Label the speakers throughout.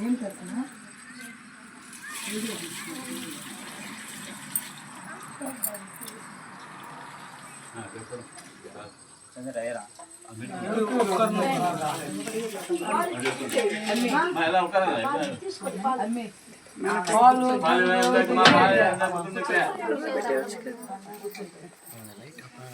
Speaker 1: ఏం పెడుతున్నా వీడియో అమ్మే పాలు పాలు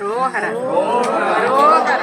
Speaker 2: రోహర రోహర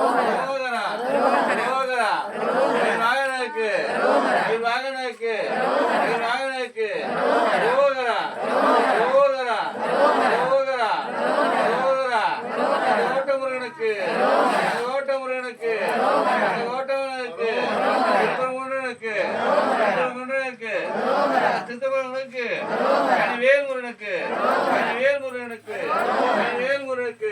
Speaker 2: சித்தகுரங்களுக்கு வேல்முருகனுக்கு வேல்முருகனுக்கு வேல்முருகனுக்கு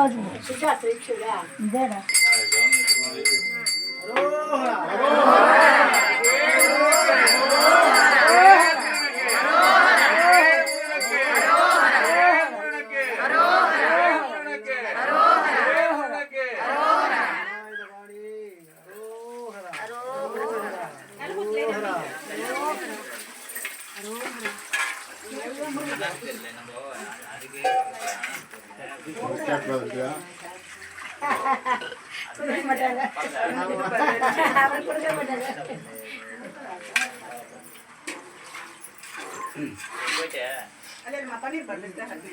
Speaker 2: gosto de você. Você já tem que chegar? Não, não. Aloha! Aloha! வேல்முருகனுக்கு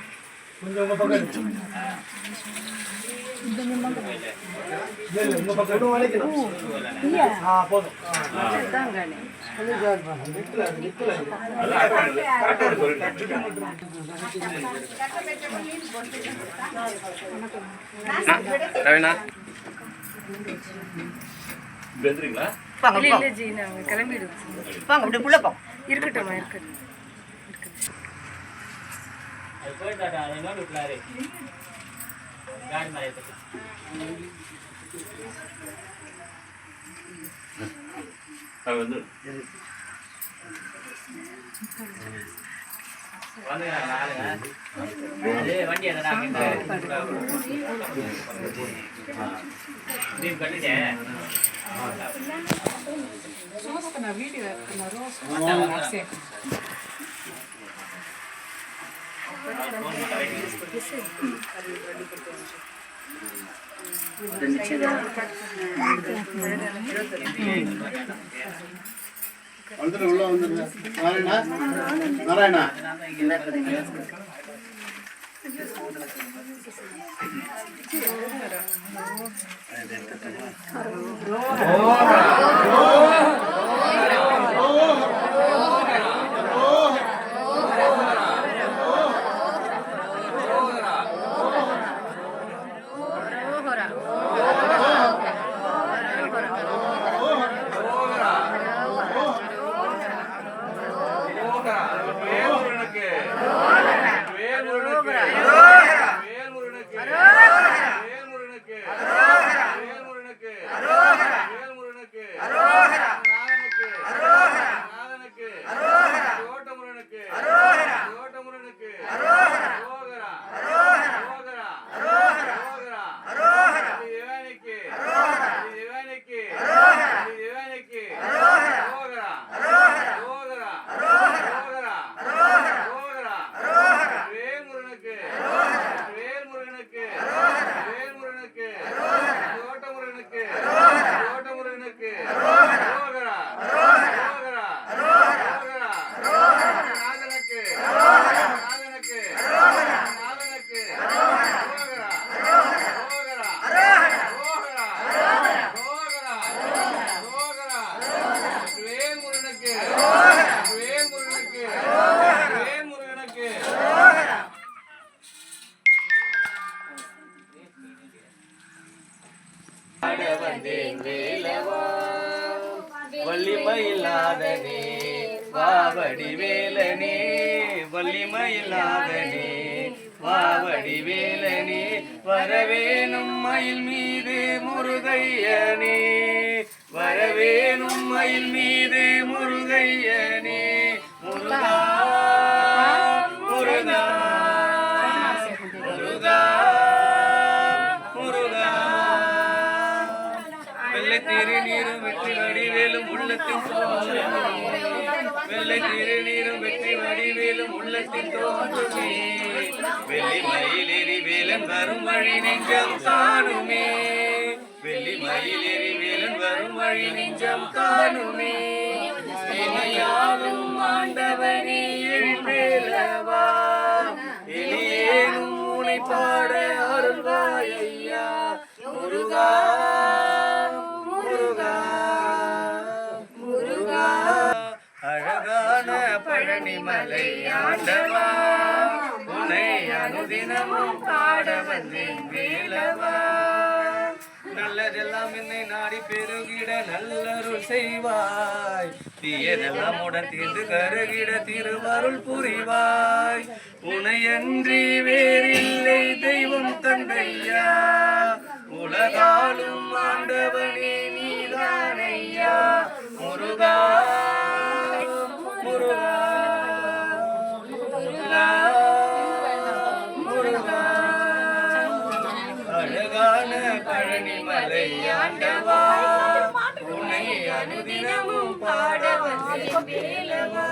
Speaker 2: Raveena
Speaker 3: பேசுறீங்களா
Speaker 4: இல்ல இல்ல ஜி நாங்க கிளம்பிடுவோம்
Speaker 2: வாங்க அப்படியே உள்ள போ
Speaker 4: இருக்கட்டும்மா இருக்கட்டும்.
Speaker 5: అయిపోయింది అట అదేమో డుట్లారి గాడి మరి అయితే வண்டி
Speaker 6: கட்டிட்டேன் வீடியோ வந்துடு உள்ள வந்துருங்க நாராயணா நாராயணா. மயில் மீது முருகையனே. முருகா முருகா முருகா முருகா. வெள்ளை திருநீரும் வெற்றி வடிவேலும் உள்ளத்தின் தோன்றுமே. வெள்ளை திருநீரும் வெற்றி வடிவேலும் உள்ளத்தின் தோன்றுமே. வெள்ளி மயிலேறி வேலன் வரும் வழி நெஞ்சம் காணுமே வெள்ளி மயிலேறி வேலன் வரும் வழி நெஞ்சம் காணுமே. ஆண்டவனே எழுந்தேலவா எளியேனும் உனை பாட அருள்வாயா முருகா முருகா முருகா. அழகான பழனிமலை ஆண்டவா. உன்னை அனுதினமும் பாட வந்தேன் வேலவா. நல்லதெல்லாம் என்னை நாடி பெருகிட நல்லருள் செய்வாய். தீயதெல்லாம் உடன் தீர்ந்து கருகிட திருவருள் புரிவாய். உனையன்றி வேறில்லை தெய்வம் தந்தையா. உலகாலும் ஆண்டவனே நீதானையா. முருகா முருகா வந்தேன் வேலவா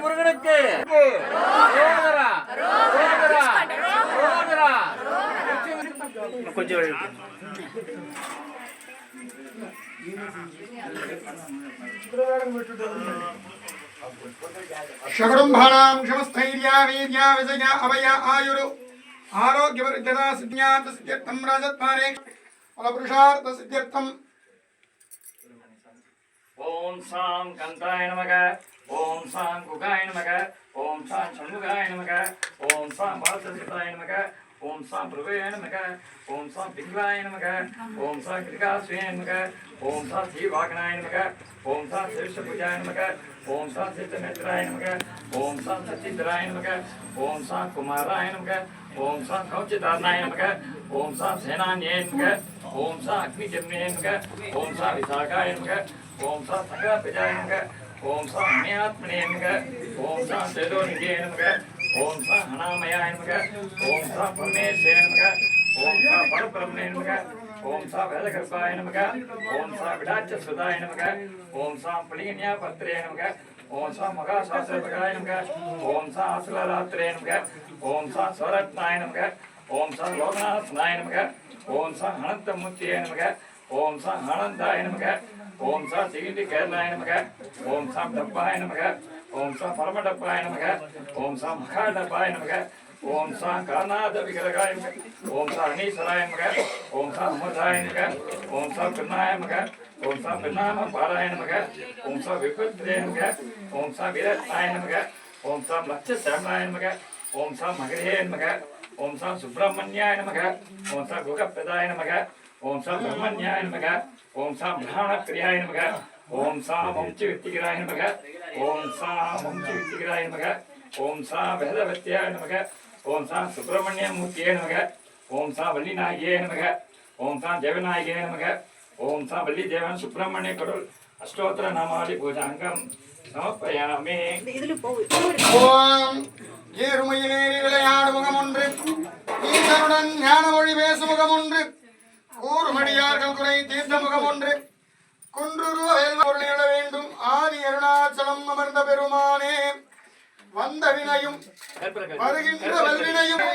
Speaker 5: முருகனுக்கு கொஞ்சம் ஷகுடும்பானாம் ஷமஸ்தைரியா
Speaker 6: வீர்யா
Speaker 7: விஜயா அவயா ஆயுரு ஆரோக்கியவர்ஜதா சித்தியார்த்த சித்தியர்த்தம் ராஜத்மானே பல புருஷார்த்த சித்தியர்த்தம்
Speaker 5: ஓம் சாம் கந்தாய நமக ஓம் சாம் குகாய நமக ஓம் சாம் சண்முகாய நமக ஓம் சாம் பாலசசிதாய நமக ஓம் சாம் பிரபுய நமக ஓம் சாம் பிங்காய நமக ஓம் சாம் கிரிகாசுய நமக ஓம் சாம் ஸ்ரீவாகனாய நமக ஓம் சாம் சிருஷ்டபுஜாய நமக ஓம் சாம் சித்தநேத்ராய நமக ஓம் சாம் சச்சிந்திராய நமக ஓம் சாம் குமாராய நமக ஓம் சாம் கௌச்சிதாரணாய நமக ஓம் சாம் சேனான்யே நமக ஓம் சாம் அக்னிஜன்மே நமக ஓம் சாம் விசாகாய நமக ஓம் சா சகரபிஜாய ஓம் சா அமயாத்மனே ஓம் சா சேதோநிதியே ஓம் சா அனாமயாய ஓம் சா பரமேஸ்வரே ஓம் சா பரபிரம்மனே ஓம் சா வேதகர்ப்பாய நமக ஓம் சா விடாச்ச சுதாய நமக ஓம் சா புலிகன்யா பத்ரே நமக ஓம் சா மகாசாஸ்திரபகாய நமக ஓம் சா அசுலராத்திரே நமக ஓம் சா ஸ்வரத்னாய நமக ஓம் சா லோகநாத்னாய நமக ஓம் சா அனந்தமூர்த்தியே நமக ஓம் சா ஆனந்தாய நமக ஓம் சா சிகிண்டி கேரளாய நமக ஓம் சா டப்பாய நமக ஓம் சா பரமடப்பாய நமக ஓம் சா மகாடப்பாய நமக ஓம் சா காநாத விக்கிரகாய நமக ஓம் சா அனீஸ்வராய நமக ஓம் சா அமதாய நமக ஓம் சா பின்னாய நமக ஓம் சா பின்னாம பாராய நமக ஓம் சா விபத்ரே நமக ஓம் சா வீரத்னாய நமக ஓம் சா லட்ச சேமனாய நமக ஓம் சா மகரே நமக ஓம் சா சுப்பிரமணியாய நமக ஓம் சா குகப்பிரதாய நமக ஓம் சா பிரம்மண்யாய நமக. ஓம் சா பிராணப்பிரியாய நமக. ஓம் சா வம்சி வித்திகராய நமக. ஓம் சா வம்சி வித்திகராய நமக. ஓம் சா வேதவத்தியாய நமக. ஓம் சா சுப்பிரமணிய மூர்த்தியே நமக. ஓம் சா வள்ளிநாயகியே நமக. ஓம் சா ஜெகநாயகியே நமக. ஓம் சா வள்ளி தேவன் சுப்பிரமணிய கடவுள். அஷ்டோத்திர நாமாவளி பூஜாங்கம். சமர்ப்பயாமே.
Speaker 7: ஓம் ஏறுமையிலேறி விளையாடு முகம் ஒன்று. ஈசனுடன் ஞான மொழி பேசும் முகம் ஒன்று. கூறுமடியார்கள் குறை தீர்த்த முகம் ஒன்று. குன்றுரு பொருளிட வேண்டும். ஆதி அருணாச்சலம் அமர்ந்த பெருமானே. வந்த வினையும் வருகின்ற வல்வினையும்.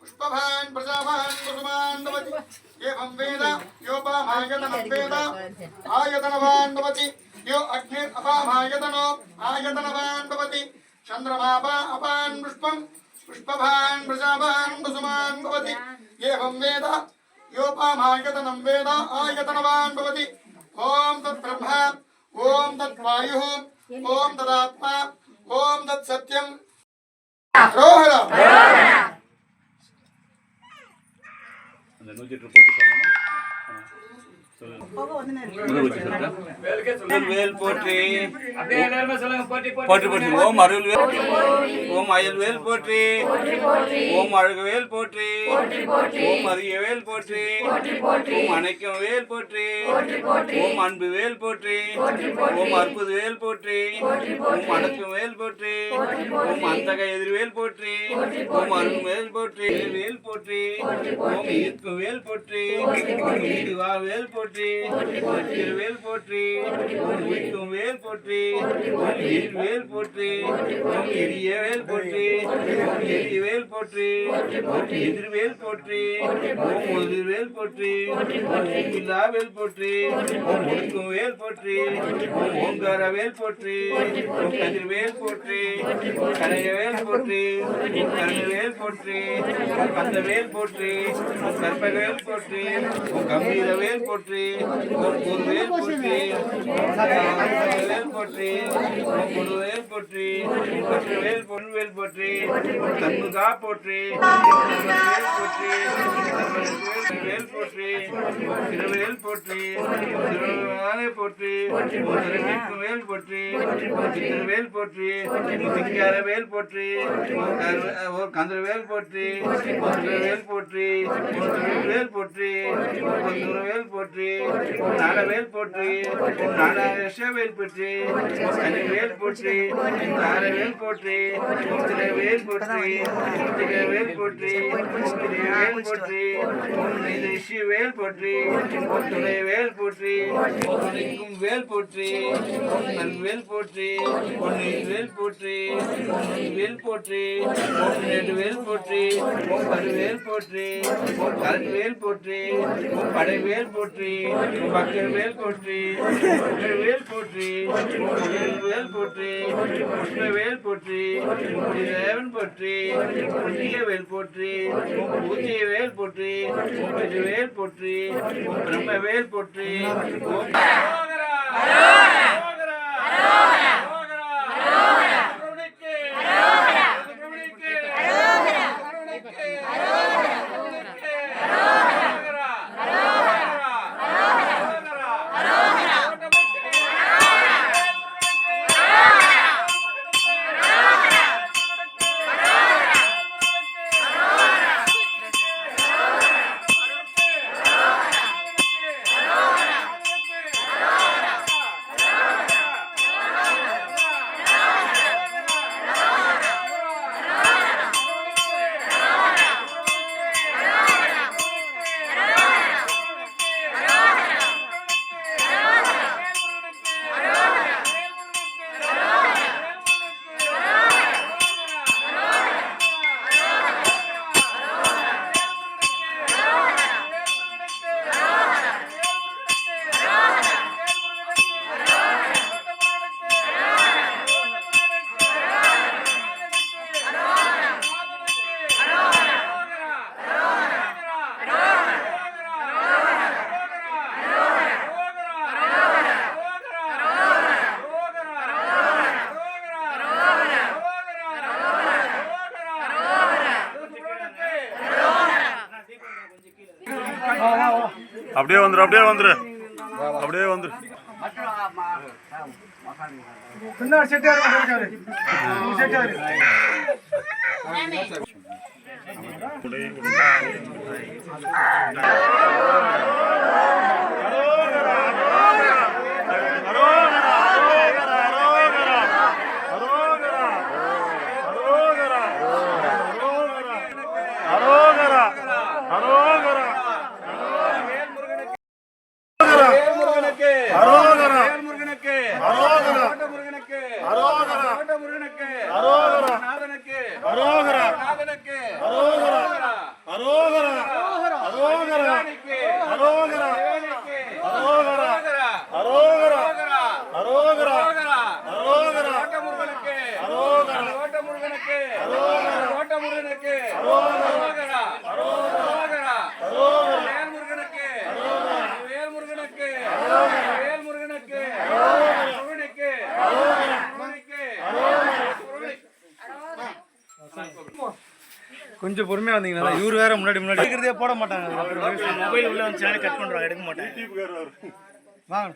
Speaker 7: पुष्पभान् प्रजाभान् कुसुमान् भवति एवं वेद योपामायतनं वेद आयतनवान् भवति यो अग्निरपामायतनो आयतनवान् भवति चन्द्रमापा अपान् पुष्पं पुष्पभान् प्रजाभान् कुसुमान् भवति एवं वेद योपामायतनं वेद आयतनवान् भवति ॐ तद्ब्रह्म ॐ तद्वायुः ॐ तदात्मा ॐ तत्सत्यं रोहरा
Speaker 2: அந்த நூற்றி எட்டு போட்டு சொல்லணும். வேல் போற்றி போற்றி போற்றி ஓம் அருள் வேல் ஓம் அயல் வேல் போற்றி ஓம் அழகு வேல் போற்றி ஓம் அரிய வேல் போற்றி ஓம் அணைக்கம் வேல் போற்றி ஓம் அன்பு வேல் போற்றி ஓம் அற்புத வேல் போற்றி ஓம் அடக்கும் வேல் போற்றி ஓம் அந்தக எதிர்வேல் போற்றி ஓம் அருண் வேல் போற்றி வேல் போற்றி ஓம் ஈர்க்கும் வேல் போற்றி ஓம் வேல் போற்றி போற்றி திருவேல் போற்றி ஓம் உயிர்க்கும் வேல் போற்றி ஓம் வேல் போற்றி எரிய வேல் போற்றி எரிய வேல் போற்றி ஓம் எதிர்வேல் போற்றி ஓம் எதிர்வேல் போற்றி இல்லா வேல் போற்றி ஓம் வேல் போற்றி ஓங்கார வேல் போற்றி ஓம் கதிர்வேல் போற்றி ஓம் வேல் போற்றி ஓம் கருணவேல் போற்றி ஓம் கந்தவேல் போற்றி கற்பக வேல் போற்றி கம்பீர வேல் போற்றி ஓம் குருவேல் போற்றி ஓம் வேல் போற்றி ஓம் குருவேல் போற்றி வேல் பொன்வேல் போற்றி தன்முகா போற்றி வேல் போற்றி வேல் போற்றி திருவேல் போற்றி ஓம் திருவானை போற்றி வேல் போற்றி திருவேல் போற்றி ஓம் திங்காரவேல் போற்றி ஓம் கரு- கந்தரவேல் போற்றி வேல் போற்றி வேல் போற்றி வேல் போற்றி ஓம் நாடவேல் போற்றி ஓம் நாடாவேல் போற்றி வேல் போற்றி ஓம் போற்றி ஓம் போற்றி ஓம் திரைவேல் போற்றி ஓம் திரைவேல் போற்றி ஓம் நிதிஷி வேல் போற்றி ஓம் துணைவேல் போற்றி துணைக்கும் வேல் போற்றி நல்வேல் போற்றி ஓம் நெய்வேல் போற்றி போற்றி நெடுவேல் போற்றி பருவேல் போற்றி கல்வேல் போற்றி படைவேல் போற்றி பக்கவேல் போற்றி வேல் போற்றி வேல் போற்றி கிருஷ்ணவேல் போற்றி. தேவன் போற்றி. புண்ணியவேல் போற்றி. ஓம் பூஜைவேல் போற்றி. பெருவேல் போற்றி. ஓம் பிரம்மவேல் போற்றி. ஓம்
Speaker 8: அப்படியே வந்துரு அப்படியே வந்துரு. அப்படியே வந்துரு. அரோகரா
Speaker 2: கொஞ்சம் பொறுமையா வந்தீங்கன்னா இவரு வேற முன்னாடி முன்னாடி. இருக்கிறதே போட மாட்டாங்க. மொபைல் உள்ள வந்து கட் பண்றாங்க எடுக்க மாட்டாங்க வாங்க.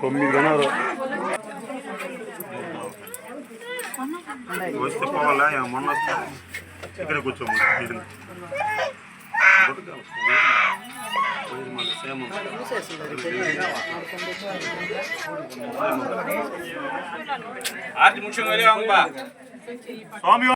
Speaker 2: తొమ్మిది గణాలు వస్తే మొన్న ఇక్కడ కూర్చోము స్వామి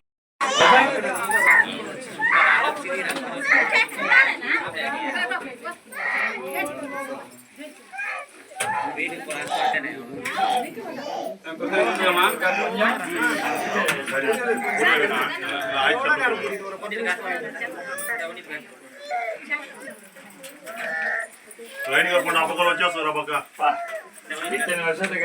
Speaker 2: ట్రైనింగ్ అప్పుడు అబ్బకలు వచ్చేస్తారు
Speaker 5: అబ్బక్క ఇతని వర్షాలు